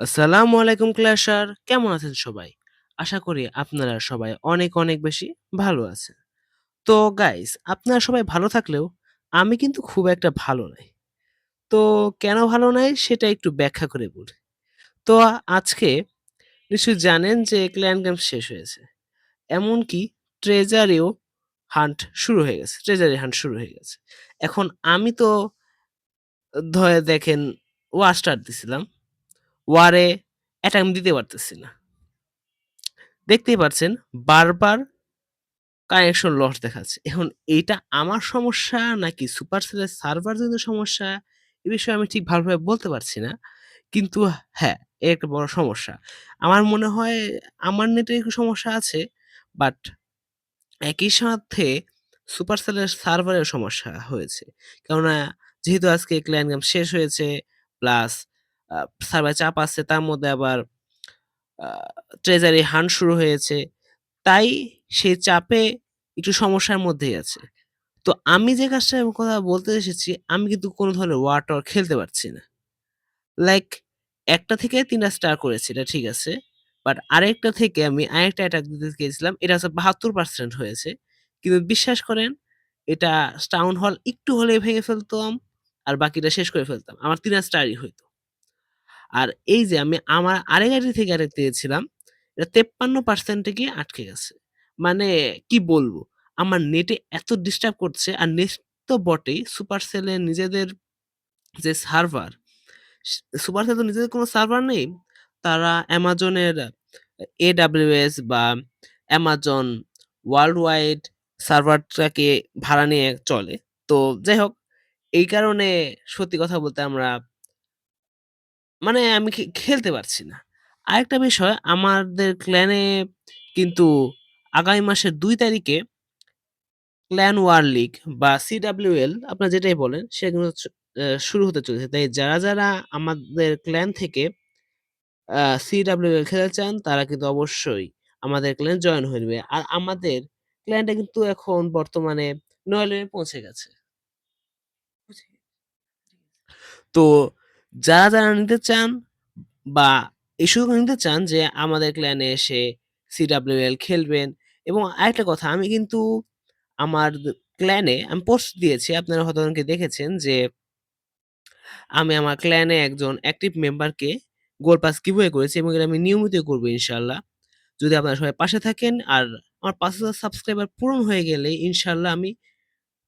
আসসালামু আলাইকুম ক্লাসার কেমন আছেন সবাই? আশা করি আপনারা সবাই অনেক, অনেক বেশি ভালো আছেন। তো গাইস আপনারা সবাই ভালো থাকলেও আমি কিন্তু খুব একটা ভালো নাই। তো কেন ভালো নাই সেটা একটু ব্যাখ্যা করে বলি। তো আজকে নিশ্চয়ই জানেন যে ক্ল্যান গেম শেষ হয়েছে। এমনকি ট্রেজারেও হান্ট শুরু হয়ে গেছে। ট্রেজারি হান্ট শুরু হয়ে গেছে। এখন আমি তো ধরে দেখেন ওয়াস্টার দিছিলাম। ওয়ারে অ্যাটাক দিতে পারতেছি না। দেখতেই পারছেন বারবার কানেকশন লস দেখাচ্ছে। এখন এইটা আমার সমস্যা নাকি সুপারসেলের সার্ভারজনের সমস্যা এ বিষয়ে আমি ঠিক ভালোভাবে বলতে পারছি না। কিন্তু হ্যাঁ, এর একটা বড় সমস্যা। আমার মনে হয় আমার নেটে একটু সমস্যা আছে। বাট একই সাথে সুপারসেলের সার্ভারেও সমস্যা হয়েছে। কেননা যেহেতু আজকে ক্ল্যান গেম শেষ হয়েছে প্লাস সার্ভারে চাপ আছে তার মধ্যে আবার ট্রেজারি হান্ট শুরু হয়েছে। তাই সে চাপে একটু সমস্যার মধ্যেই আছে। তো আমি যে কাজটা কথা বলতে এসেছি, আমি কিন্তু কোনো ধরনের ওয়ার টাওয়ার খেলতে পারছি না। লাইক একটা থেকে তিনটা স্টার করেছি এটা ঠিক আছে। বাট আরেকটা থেকে আমি আরেকটা অ্যাটাক দিতে গিয়েছিলাম। এটা হচ্ছে ৭২% হয়েছে। কিন্তু বিশ্বাস করেন এটা টাউন হল একটু হলেই ভেঙে ফেলতাম আর বাকিটা শেষ করে ফেলতাম। আমার তিনটা স্টারই হইতো। আর এই যে আমি আমার আরেক আইডি থেকে আরেক দিয়েছিলাম, এটা তেপ্পান্ন পার্সেন্টে গিয়ে আটকে গেছে। মানে কি বলব? আমার নেটে এত ডিস্টার্ব করছে আর নেট তো বটেই সুপারসেল এর নিজেদের যে সার্ভার, সুপারসেল তো নিজেদের কোনো সার্ভার নেই। তারা অ্যামাজনের AWS বা অ্যামাজন ওয়ার্ল্ড ওয়াইড সার্ভারটাকে ভাড়া নিয়ে চলে। তো যাই হোক, এই কারণে সত্যি কথা বলতে আমরা মানে আমি খে খেলতে পারছি না। আরেকটা বিষয় আমাদের ক্ল্যানে কিন্তু আগামী মাসের ২ তারিখে ক্ল্যান ওয়ার লিগ বা CWL আপনারা যেটাই বলেন সেগুলো শুরু হতে চলেছে। তাই যারা, যারা আমাদের ক্ল্যান থেকে আ CWL খেলতে চান তারা কিন্তু অবশ্যই আমাদের ক্ল্যানে জয়েন হয়ে নিবে। আর আমাদের ক্ল্যানটা কিন্তু এখন বর্তমানে ৯ লেভেলে পৌঁছে গেছে। তো যারা, যারা নিতে চান বা এই সুযোগ নিতে চান যে আমাদের ক্ল্যানে এসে CWL খেলবেন এবং আরেকটা কথা আমি কিন্তু আমার ক্ল্যানে আমি পোস্ট দিয়েছি। আপনারা হয়তো অনেকে দেখেছেন যে আমি আমার ক্ল্যানে একজন অ্যাক্টিভ মেম্বারকে গোল পাস গিভওয়ে করেছি এবং আমি নিয়মিত করব ইনশাল্লাহ যদি আপনারা সবাই পাশে থাকেন আর আমার ৫০০০ সাবস্ক্রাইবার পূরণ হয়ে গেলে ইনশাল্লাহ আমি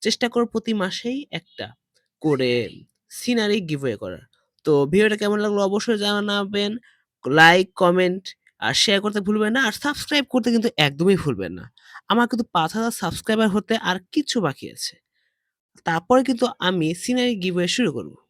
চেষ্টা করব প্রতি মাসেই একটা করে সিনারি গিভওয়ে করার। তো ভিডিওটা কেমন লাগল অবশ্যই জানাবেন। লাইক, কমেন্ট আর শেয়ার করতে ভুলবেন না। আর সাবস্ক্রাইব করতে কিন্তু একদমই ভুলবেন না। আমার কিন্তু ৫০০০ সাবস্ক্রাইবার হতে আর কিছু বাকি আছে। তারপরে কিন্তু আমি সিনারি গিভওয়ে শুরু করব।